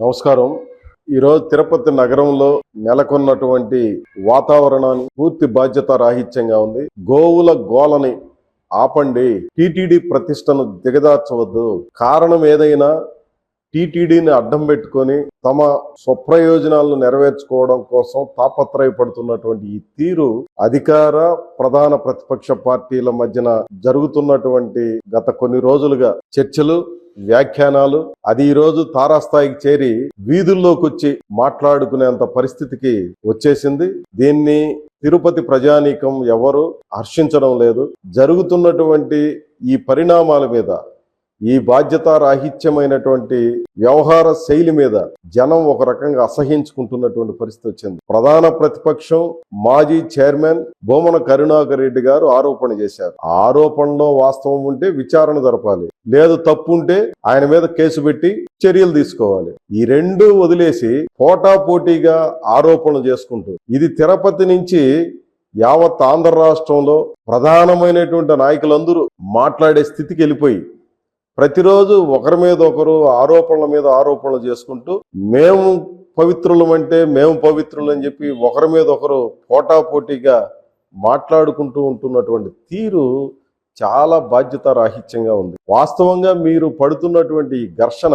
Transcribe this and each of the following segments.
నమస్కారం. ఈరోజు తిరుపతి నగరంలో నెలకొన్నటువంటి వాతావరణాన్ని పూర్తి బాధ్యత రాహిత్యంగా ఉంది. గోవుల గోలని ఆపండి. టీటీడీ ప్రతిష్టను దిగదార్చవద్దు కారణం ఏదైనా టీటీడీని అడ్డం పెట్టుకొని తమ స్వప్రయోజనాలను నెరవేర్చుకోవడం కోసం తాపత్రయపడుతున్నటువంటి ఈ తీరు అధికార ప్రధాన ప్రతిపక్ష పార్టీల మధ్యన జరుగుతున్నటువంటి గత కొన్ని రోజులుగా చర్చలు వ్యాఖ్యానాలు. అది ఈ రోజు తారాస్థాయికి చేరి వీధుల్లోకి వచ్చి మాట్లాడుకునేంత పరిస్థితికి వచ్చేసింది. దీన్ని తిరుపతి ప్రజానీకం ఎవరు హర్షించడం లేదు. జరుగుతున్నటువంటి ఈ పరిణామాల మీద ఈ బాధ్యత రాహిత్యమైనటువంటి వ్యవహార శైలి మీద జనం ఒక రకంగా అసహించుకుంటున్నటువంటి పరిస్థితి వచ్చింది. ప్రధాన ప్రతిపక్షం మాజీ చైర్మన్ బొమ్మన కరుణాకర్ రెడ్డి గారు ఆరోపణ చేశారు. ఆ ఆరోపణలో వాస్తవం ఉంటే విచారణ జరపాలి. లేదు తప్పు ఉంటే ఆయన మీద కేసు పెట్టి చర్యలు తీసుకోవాలి. ఈ రెండు వదిలేసి పోటాపోటీగా ఆరోపణలు చేసుకుంటూ ఇది తిరుపతి నుంచి యావత్ ఆంధ్ర రాష్ట్రంలో ప్రధానమైనటువంటి నాయకులందరూ మాట్లాడే స్థితికి వెళ్ళిపోయి ప్రతిరోజు ఒకరి మీద ఒకరు ఆరోపణల మీద ఆరోపణలు చేసుకుంటూ మేము పవిత్రులం అంటే మేము పవిత్రులు అని చెప్పి ఒకరి మీద ఒకరు పోటాపోటీగా మాట్లాడుకుంటూ ఉంటున్నటువంటి తీరు చాలా బాధ్యత రాహిత్యంగా ఉంది. వాస్తవంగా మీరు పడుతున్నటువంటి ఘర్షణ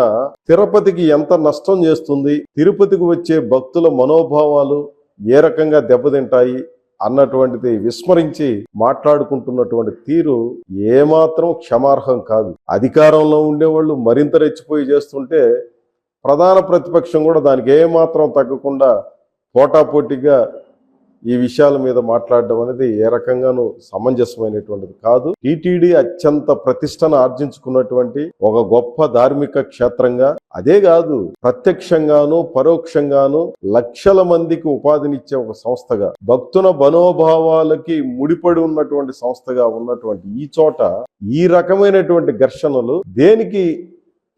తిరుపతికి ఎంత నష్టం చేస్తుంది తిరుపతికి వచ్చే భక్తుల మనోభావాలు ఏ రకంగా దెబ్బతింటాయి అన్నటువంటిది విస్మరించి మాట్లాడుకుంటున్నటువంటి తీరు ఏమాత్రం క్షమార్హం కాదు. అధికారంలో ఉండేవాళ్ళు మరింత రెచ్చిపోయి చేస్తుంటే ప్రధాన ప్రతిపక్షం కూడా దానికి ఏమాత్రం తగ్గకుండా పోటాపోటీగా ఈ విషయాల మీద మాట్లాడడం అనేది ఏ రకంగానూ సమంజసమైనటువంటిది కాదు. టీటీడీ అత్యంత ప్రతిష్టను ఆర్జించుకున్నటువంటి ఒక గొప్ప ధార్మిక క్షేత్రంగా అదే కాదు ప్రత్యక్షంగాను పరోక్షంగాను లక్షల మందికి ఉపాధినిచ్చే ఒక సంస్థగా భక్తుల మనోభావాలకి ముడిపడి ఉన్నటువంటి సంస్థగా ఉన్నటువంటి ఈ చోట ఈ రకమైనటువంటి ఘర్షణలు దేనికి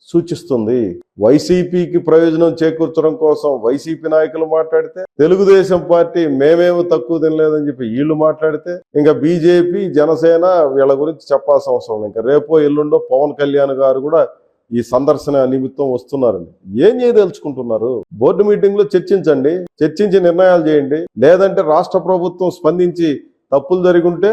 సూచిస్తుంది. వైసీపీకి ప్రయోజనం చేకూర్చడం కోసం వైసీపీ నాయకులు మాట్లాడితే తెలుగుదేశం పార్టీ మేమేమో తక్కువ తినలేదని చెప్పి వీళ్ళు మాట్లాడితే ఇంకా బీజేపీ జనసేన వీళ్ళ గురించి చెప్పాల్సిన అవసరం లేదు. ఇంకా రేపో ఎల్లుండో పవన్ కళ్యాణ్ గారు కూడా ఈ సందర్శన నిమిత్తం వస్తున్నారని ఏం చేయదలుచుకుంటున్నారు? బోర్డు మీటింగ్లో చర్చించండి చర్చించి నిర్ణయాలు చేయండి. లేదంటే రాష్ట్ర ప్రభుత్వం స్పందించి తప్పులు జరిగి ఉంటే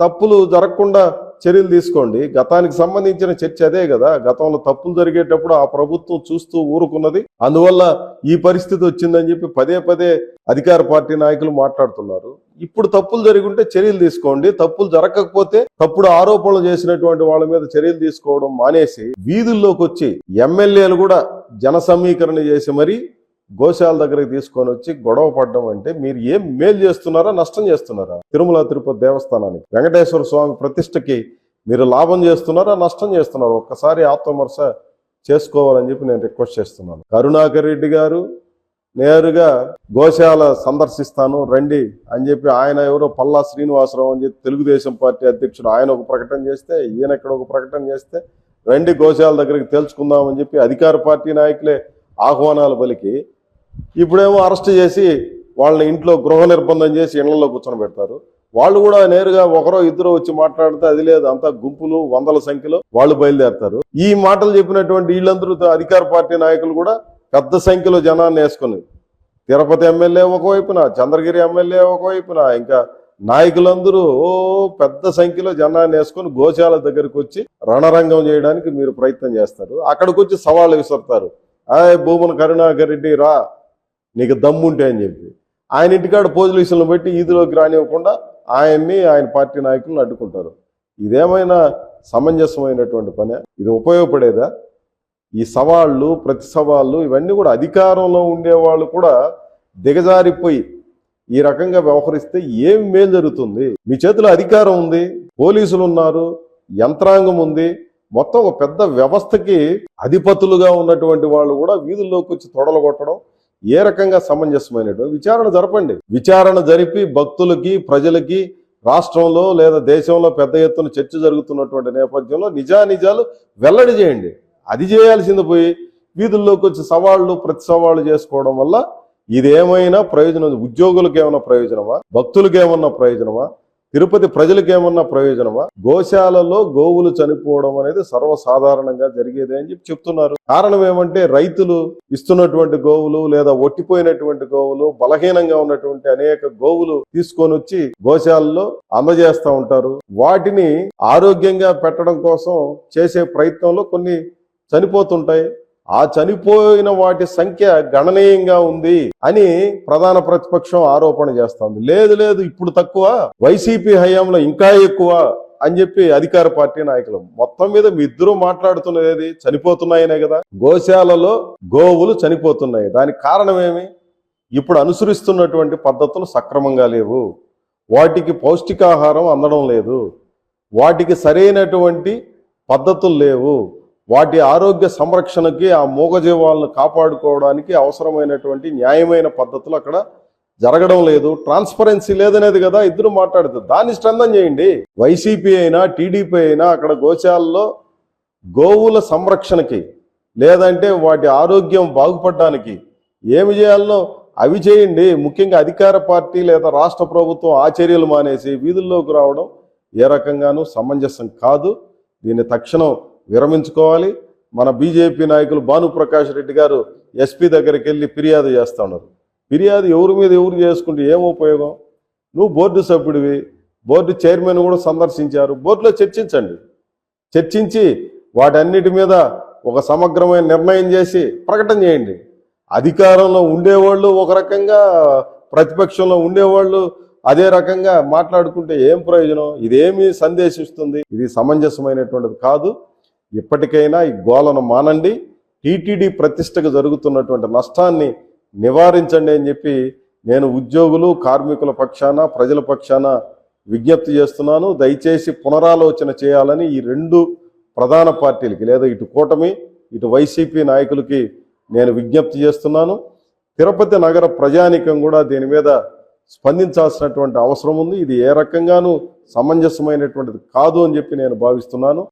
తప్పులు జరగకుండా చర్యలు తీసుకోండి. గతానికి సంబంధించిన చర్చ అదే కదా. గతంలో తప్పులు జరిగేటప్పుడు ఆ ప్రభుత్వం చూస్తూ ఊరుకున్నది. అందువల్ల ఈ పరిస్థితి వచ్చిందని చెప్పి పదే పదే అధికార పార్టీ నాయకులు మాట్లాడుతున్నారు. ఇప్పుడు తప్పులు జరిగి చర్యలు తీసుకోండి. తప్పులు జరగకపోతే తప్పుడు ఆరోపణలు చేసినటువంటి వాళ్ళ మీద చర్యలు తీసుకోవడం మానేసి వీధుల్లోకి వచ్చి ఎమ్మెల్యేలు కూడా జన సమీకరణ చేసి మరి గోశాల దగ్గరికి తీసుకొని వచ్చి గొడవ పడడం అంటే మీరు ఏం మేలు చేస్తున్నారా నష్టం చేస్తున్నారా? తిరుమల తిరుపతి దేవస్థానానికి. వెంకటేశ్వర స్వామి ప్రతిష్టకి మీరు లాభం చేస్తున్నారా నష్టం చేస్తున్నారా? ఒక్కసారి ఆత్మవిమర్శ చేసుకోవాలని చెప్పి నేను రిక్వెస్ట్ చేస్తున్నాను. కరుణాకర్ రెడ్డి గారు నేరుగా గోశాల సందర్శిస్తాను రండి అని చెప్పి ఆయన ఎవరో పల్లా శ్రీనివాసరావు అని చెప్పి తెలుగుదేశం పార్టీ అధ్యక్షుడు ఆయన ఒక ప్రకటన చేస్తే ఈయన ఇక్కడ ఒక ప్రకటన చేస్తే రండి గోశాల దగ్గరికి తెలుసుకుందామని చెప్పి అధికార పార్టీ నాయకులే ఆహ్వానాలు పలికి ఇప్పుడేమో అరెస్ట్ చేసి వాళ్ళని ఇంట్లో గృహ నిర్బంధం చేసి ఇళ్ళలో కూర్చొని పెడతారు. వాళ్ళు కూడా నేరుగా ఒకరో ఇద్దరు వచ్చి మాట్లాడితే అది లేదు అంతా గుంపులు వందల సంఖ్యలో వాళ్ళు బయలుదేరతారు. ఈ మాటలు చెప్పినటువంటి వీళ్ళందరూ అధికార పార్టీ నాయకులు కూడా పెద్ద సంఖ్యలో జనాన్ని వేసుకుని తిరుపతి ఎమ్మెల్యే ఒకవైపున చంద్రగిరి ఎమ్మెల్యే ఒకవైపున ఇంకా నాయకులందరూ పెద్ద సంఖ్యలో జనాన్ని వేసుకొని గోశాల దగ్గరికి వచ్చి రణరంగం చేయడానికి మీరు ప్రయత్నం చేస్తారు. అక్కడికి వచ్చి సవాళ్ళు విసురుతారు. ఆయ్ భూమన కరుణాకర్ రెడ్డి రా నీకు దమ్ముంటే అని చెప్పి. ఆయన ఇంటికాడ పోలీసులను పెట్టి ఈదిలోకి రానివ్వకుండా ఆయన్ని ఆయన పార్టీ నాయకులను అడ్డుకుంటారు. ఇదేమైనా సమంజసమైనటువంటి పని? ఇది ఉపయోగపడేదా? ఈ సవాళ్ళు ప్రతి సవాళ్ళు ఇవన్నీ కూడా అధికారంలో ఉండేవాళ్ళు కూడా దిగజారిపోయి ఈ రకంగా వ్యవహరిస్తే ఏం మేలు జరుగుతుంది? మీ చేతిలో అధికారం ఉంది పోలీసులు ఉన్నారు యంత్రాంగం ఉంది. మొత్తం ఒక పెద్ద వ్యవస్థకి అధిపతులుగా ఉన్నటువంటి వాళ్ళు కూడా వీధుల్లోకి వచ్చి తొడలు కొట్టడం ఏ రకంగా సమంజసమైనటువంటి విచారణ జరపండి. విచారణ జరిపి భక్తులకి ప్రజలకి రాష్ట్రంలో లేదా దేశంలో పెద్ద ఎత్తున చర్చ జరుగుతున్నటువంటి నేపథ్యంలో నిజానిజాలు వెల్లడి చేయండి. అది చేయాల్సింది పోయి వీధుల్లోకి వచ్చి సవాళ్ళు ప్రతి సవాళ్ళు చేసుకోవడం వల్ల ఇదేమైనా ప్రయోజనం ఉద్యోగులకు ఏమైనా ప్రయోజనమా? భక్తులకు ఏమన్నా ప్రయోజనమా? తిరుపతి ప్రజలకు ఏమన్నా ప్రయోజనమా? గోశాలలో గోవులు చనిపోవడం అనేది సర్వసాధారణంగా జరిగేదే అని చెప్పి చెప్తున్నారు. కారణం ఏమంటే రైతులు ఇస్తున్నటువంటి గోవులు లేదా ఒట్టిపోయినటువంటి గోవులు బలహీనంగా ఉన్నటువంటి అనేక గోవులు తీసుకొని వచ్చి గోశాలలో అందజేస్తూ ఉంటారు. వాటిని ఆరోగ్యంగా పెట్టడం కోసం చేసే ప్రయత్నంలో కొన్ని చనిపోతుంటాయి. ఆ చనిపోయిన వాటి సంఖ్య గణనీయంగా ఉంది అని ప్రధాన ప్రతిపక్షం ఆరోపణ చేస్తోంది. లేదు లేదు ఇప్పుడు తక్కువ. వైసీపీ హయాంలో ఇంకా ఎక్కువ అని చెప్పి అధికార పార్టీ నాయకులు మొత్తం మీద మీ ఇద్దరు మాట్లాడుతున్నది చనిపోతున్నాయనే కదా. గోశాలలో గోవులు చనిపోతున్నాయి. దానికి కారణం ఏమి? ఇప్పుడు అనుసరిస్తున్నటువంటి పద్ధతులు సక్రమంగా లేవు. వాటికి పౌష్టికాహారం అందడం లేదు. వాటికి సరైనటువంటి పద్ధతులు లేవు. వాటి ఆరోగ్య సంరక్షణకి ఆ మూగజీవాలను కాపాడుకోవడానికి అవసరమైనటువంటి న్యాయమైన పద్ధతులు అక్కడ జరగడం లేదు. ట్రాన్స్పరెన్సీ లేదనేది కదా ఇద్దరు మాట్లాడుతారు దాన్ని స్ట్రెంథన్ చేయండి. వైసీపీ అయినా టీడీపీ అయినా అక్కడ గోశాలలో గోవుల సంరక్షణకి లేదంటే వాటి ఆరోగ్యం బాగుపడడానికి ఏమి చేయాలనో అవి చేయండి. ముఖ్యంగా అధికార పార్టీ లేదా రాష్ట్ర ప్రభుత్వం ఆ చర్యలు మానేసి వీధుల్లోకి రావడం ఏ రకంగానూ సమంజసం కాదు. దీన్ని తక్షణం విరమించుకోవాలి. మన బీజేపీ నాయకులు భానుప్రకాష్ రెడ్డి గారు ఎస్పీ దగ్గరికి వెళ్ళి ఫిర్యాదు చేస్తా ఉన్నారు. ఫిర్యాదు ఎవరి మీద ఎవరు చేసుకుంటే ఏం ఉపయోగం? నువ్వు బోర్డు సభ్యుడివి. బోర్డు చైర్మన్ కూడా సందర్శించారు. బోర్డులో చర్చించండి. చర్చించి వాటన్నిటి మీద ఒక సమగ్రమైన నిర్ణయం చేసి ప్రకటన చేయండి. అధికారంలో ఉండేవాళ్ళు ఒక రకంగా ప్రతిపక్షంలో ఉండేవాళ్ళు అదే రకంగా మాట్లాడుకుంటే ఏం ప్రయోజనం? ఇదేమి సందేశిస్తుంది? ఇది సమంజసమైనటువంటిది కాదు. ఇప్పటికైనా ఈ గోలను మానండి. టీటీడీ ప్రతిష్టకు జరుగుతున్నటువంటి నష్టాన్ని నివారించండి అని చెప్పి నేను ఉద్యోగులు కార్మికుల పక్షాన ప్రజల పక్షాన విజ్ఞప్తి చేస్తున్నాను. దయచేసి పునరాలోచన చేయాలని ఈ రెండు ప్రధాన పార్టీలకి లేదా ఇటు కూటమి ఇటు వైసీపీ నాయకులకి నేను విజ్ఞప్తి చేస్తున్నాను. తిరుపతి నగర ప్రజానికం కూడా దీని మీద స్పందించాల్సినటువంటి అవసరం ఉంది. ఇది ఏ రకంగానూ సమంజసమైనటువంటిది కాదు అని చెప్పి నేను భావిస్తున్నాను.